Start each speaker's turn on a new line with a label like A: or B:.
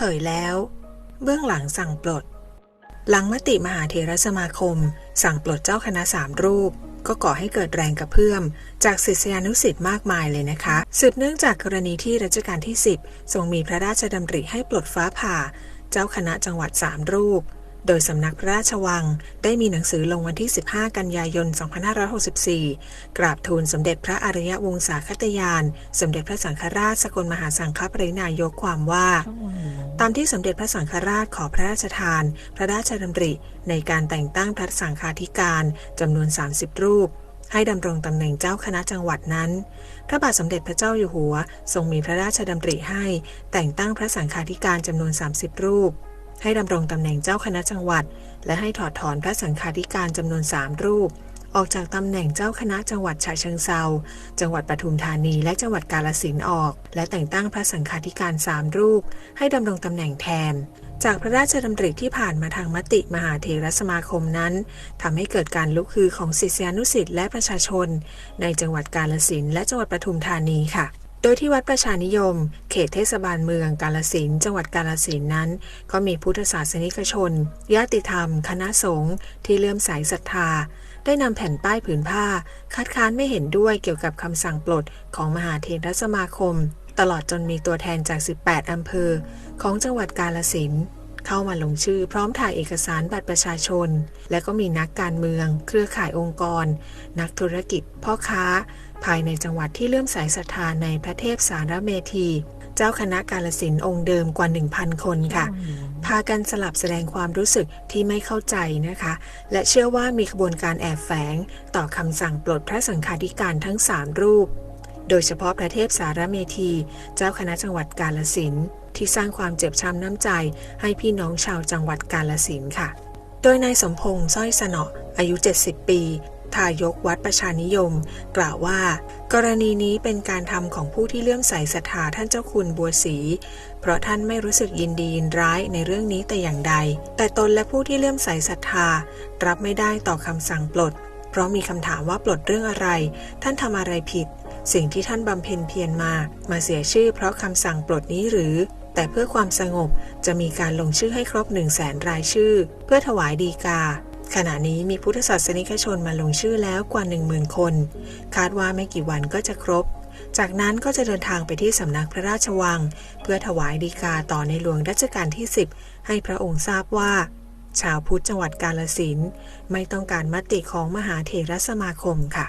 A: ผยแล้ว เบื้องหลังสั่งปลด หลังมติมหาเทรสมาคม สั่งปลดเจ้าคณะสามรูป ก็ก่อให้เกิดแรงกระเพื่อม จากศิษยานุศิษย์มากมายเลยนะคะ สืบเนื่องจากกรณีที่รัชกาลที่ 10 ทรงมีพระราชดำริให้ปลดฟ้าผ่า เจ้าคณะจังหวัดสามรูป โดยสำนักพระราชวังได้มีหนังสือลงวันที่ 15 กันยายน 2564 กราบทูลสมเด็จพระอริยวงศาคตยาน สมเด็จพระสังฆราชสกลมหาสังฆปรินายกความว่า ตามที่สมเด็จพระสังฆราชขอพระราชทาน พระราชดำริ ในการแต่งตั้งพระสังฆาธิการจำนวน 30 รูป ให้ดำรงตำแหน่งเจ้าคณะจังหวัดนั้น พระบาทสมเด็จพระเจ้าอยู่หัว ทรงมีพระราชดำริให้ แต่งตั้งพระสังฆาธิการจำนวน 30 รูป ให้ดำรงตำแหน่งเจ้าคณะจังหวัด และให้ถอดถอนพระสังฆาธิการจำนวน 3 รูป ออกจากตำแหน่งเจ้าคณะจังหวัดฉะเชิงเซาจังหวัดปทุมธานีและจังหวัดกาฬสินออก และแต่งตั้งพระสังฆาธิการ3รูป ให้ดำรงตำแหน่งแทนจากพระราชดำริที่ผ่านมาทางมติมหาเถรสมาคมนั้นทำให้เกิดการลุกฮือของศิษยานุศิษย์และประชาชน ในจังหวัดกาฬสินและจังหวัดปทุมธานีค่ะ โดยที่วัดประชานิยม เขตเทศบาลเมืองกาลสินจังหวัดกาลสินนั้น ก็มีพุทธศาสนิกชนญาติธรรม คณะสงฆ์ที่เลื่อมใสศรัทธา ได้นำแผ่นป้ายผืนผ้า คัดค้านไม่เห็นด้วยเกี่ยวกับคำสั่งปลดของมหาเทรสมาคม ตลอดจนมีตัวแทนจาก 18 อำเภอ ของจังหวัดกาลสิน เข้ามาลงชื่อ พร้อมถ่ายเอกสารบัตรประชาชน และก็มีนักการเมือง เครือข่ายองค์กร นักธุรกิจ พ่อค้า ภายในจังหวัดที่เลื่อมใสศรัทธาในพระเทพสารเมธี เจ้าคณะกาลสินองค์เดิมกว่า 1,000 คนค่ะ พากันสลับแสดงความรู้สึกที่ไม่เข้าใจนะคะ และเชื่อว่ามีขบวนการแอบแฝง ต่อคำสั่งปลดพระสังฆาธิการทั้ง 3 รูป โดยเฉพาะพระเทพสารเมธี เจ้าคณะจังหวัดกาลสินที่สร้างความเจ็บช้ำน้ำใจ ให้พี่น้องชาวจังหวัดกาลสินค่ะ โดยนายสมพงษ์สร้อยสนออายุ 70 ปี ทายกวัดประชานิยม กล่าวว่า กรณีนี้เป็นการทำของผู้ที่เลื่อมใสศรัทธาท่านเจ้าคุณบัวศรีเพราะท่านไม่รู้สึกยินดียินร้ายในเรื่องนี้แต่อย่างใด แต่ตนและผู้ที่เลื่อมใสศรัทธา รับไม่ได้ต่อคำสั่งปลด เพราะมีคำถามว่าปลดเรื่องอะไร ท่านทำอะไรผิด สิ่งที่ท่านบำเพ็ญเพียรมา มาเสียชื่อเพราะคำสั่งปลดนี้หรือ แต่เพื่อความสงบจะมีการลงชื่อให้ครบ1 0 0 0 0แสนรายชื่อ เพื่อถวายดีกา ขณะนี้มีพุทธศาสนิกชนมาลงชื่อแล้วกว่า 10,000 คน คาดว่าไม่กี่วันก็จะครบ จากนั้นก็จะเดินทางไปที่สำนักพระราชวัง เพื่อถวายดีกาต่อในหลวงรัชกาลที่ 10 ให้พระองค์ทราบว่าชาวพุทธจังหวัดกาลสินไม่ต้องการมติของมหาเถรสมาคมค่ะ